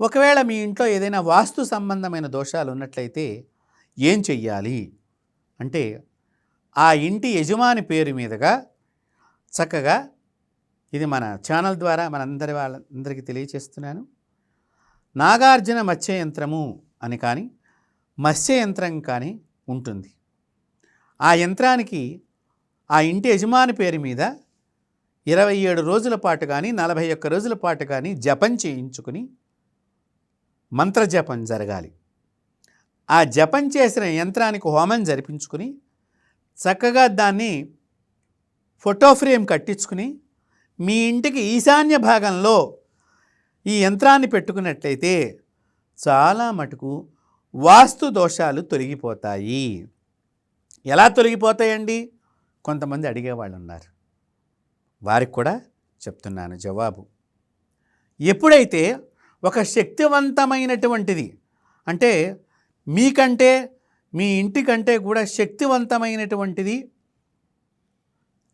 ఒకవేళ మీ ఇంట్లో ఏదైనా వాస్తు సంబంధమైన దోషాలు ఉన్నట్లయితే ఏం చెయ్యాలి? అంటే ఆ ఇంటి యజమాని పేరు మీదుగా చక్కగా ఇది మన ఛానల్ ద్వారా మనందరి వాళ్ళందరికీ తెలియచేస్తున్నాను. నాగార్జున మత్స్య యంత్రము అని కానీ మత్స్య యంత్రం కానీ ఉంటుంది. ఆ యంత్రానికి ఆ ఇంటి యజమాని పేరు మీద ఇరవై ఏడు రోజుల పాటు కానీ నలభై ఒక్క రోజుల పాటు కానీ జపం చేయించుకుని మంత్రజపం జరగాలి. ఆ జపం చేసిన యంత్రానికి హోమం జరిపించుకుని చక్కగా దాన్ని ఫోటో ఫ్రేమ్ కట్టించుకుని మీ ఇంటికి ఈశాన్య భాగంలో ఈ యంత్రాన్ని పెట్టుకున్నట్లయితే చాలా మటుకు వాస్తు దోషాలు తొలగిపోతాయి. ఎలా తొలగిపోతాయండి? కొంతమంది అడిగేవాళ్ళు ఉన్నారు వారికి కూడా చెప్తున్నాను జవాబు. ఎప్పుడైతే ఒక శక్తివంతమైనటువంటిది. అంటే మీకంటే మీ ఇంటికంటే కూడా శక్తివంతమైనటువంటిది.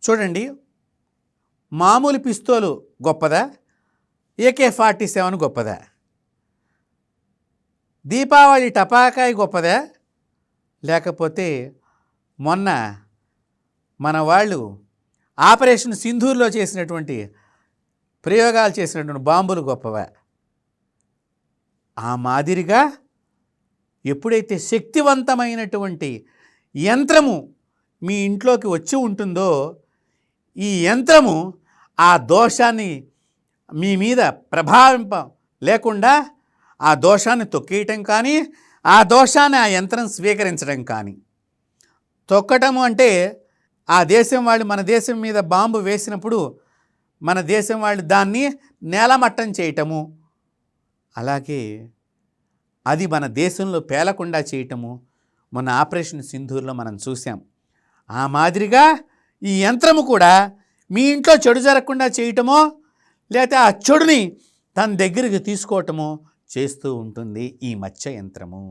చూడండి మామూలు పిస్తోలు గొప్పదా? ఏకే ఫార్టీ సెవెన్ గొప్పదా? దీపావళి టపాకాయ గొప్పదా? లేకపోతే మొన్న మన వాళ్ళు ఆపరేషన్ సింధూర్లో చేసినటువంటి ప్రయోగాలు చేసినటువంటి బాంబులు గొప్పవా? ఆ మాదిరిగా ఎప్పుడైతే శక్తివంతమైనటువంటి యంత్రము మీ ఇంట్లోకి వచ్చి ఉంటుందో ఈ యంత్రము ఆ దోషాన్ని మీ మీద ప్రభావింప లేకుండా ఆ దోషాన్ని తొక్కేయటం కానీ ఆ దోషాన్ని ఆ యంత్రం స్వీకరించడం కానీ. తొక్కటము అంటే ఆ దేశం వాళ్ళు మన దేశం మీద బాంబు వేసినప్పుడు మన దేశం వాళ్ళు దాన్ని నేలమట్టం చేయటము అలాగే అది మన దేశంలో పేలకుండా చేయటము మొన్న ఆపరేషన్ సింధూర్లో మనం చూసాం ఆ మాదిరిగా ఈ యంత్రము కూడా మీ ఇంట్లో చెడు జరగకుండా చేయటమో లేకపోతే ఆ చెడుని తన దగ్గరికి తీసుకోవటమో చేస్తూ ఉంటుంది ఈ మత్స్య యంత్రము.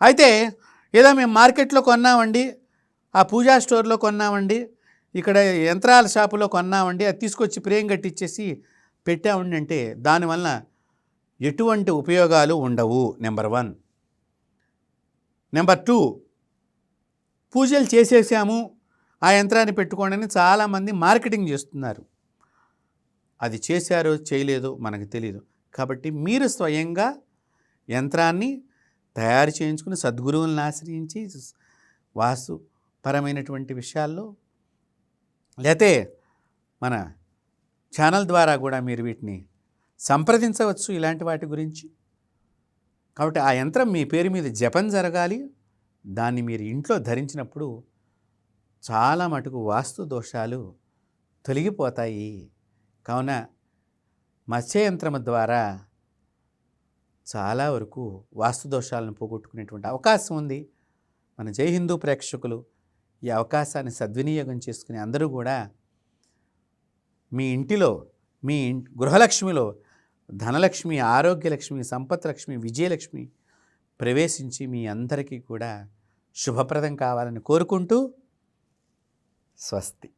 అయితే ఏదో మేము మార్కెట్లో కొన్నామండి ఆ పూజా స్టోర్లో కొన్నామండి ఇక్కడ యంత్రాల షాపులో కొన్నామండి అది తీసుకొచ్చి ప్రేమ్ కట్టించేసి పెట్టామండి అంటే దానివల్ల ఎటువంటి ఉపయోగాలు ఉండవు నెంబర్ వన్. నెంబర్ టూ పూజలు చేసేసాము ఆ యంత్రాన్ని పెట్టుకోండి అని చాలామంది మార్కెటింగ్ చేస్తున్నారు. అది చేశారో చేయలేదో మనకు తెలియదు కాబట్టి మీరు స్వయంగా యంత్రాన్ని తయారు చేయించుకుని సద్గురువులను ఆశ్రయించి వాస్తుపరమైనటువంటి విషయాల్లో లేతే మన ఛానల్ ద్వారా కూడా మీరు వీటిని సంప్రదించవచ్చు ఇలాంటి వాటి గురించి? కాబట్టి ఆ యంత్రం మీ పేరు మీద జపం జరగాలి. దాన్ని మీరు ఇంట్లో ధరించినప్పుడు చాలా మటుకు వాస్తు దోషాలు తొలగిపోతాయి. కావున మత్స్యయంత్రం ద్వారా చాలా వరకు వాస్తు దోషాలను పోగొట్టుకునేటువంటి అవకాశం ఉంది. మన జై హిందూ ప్రేక్షకులు ఈ అవకాశాన్ని సద్వినియోగం చేసుకుని అందరూ కూడా మీ ఇంటిలో మీ గృహలక్ష్మిలో ధనలక్ష్మి ఆరోగ్యలక్ష్మి సంపత్లక్ష్మి విజయలక్ష్మి ప్రవేశించి మీ అందరికీ కూడా శుభప్రదం కావాలని కోరుకుంటూ స్వస్తి.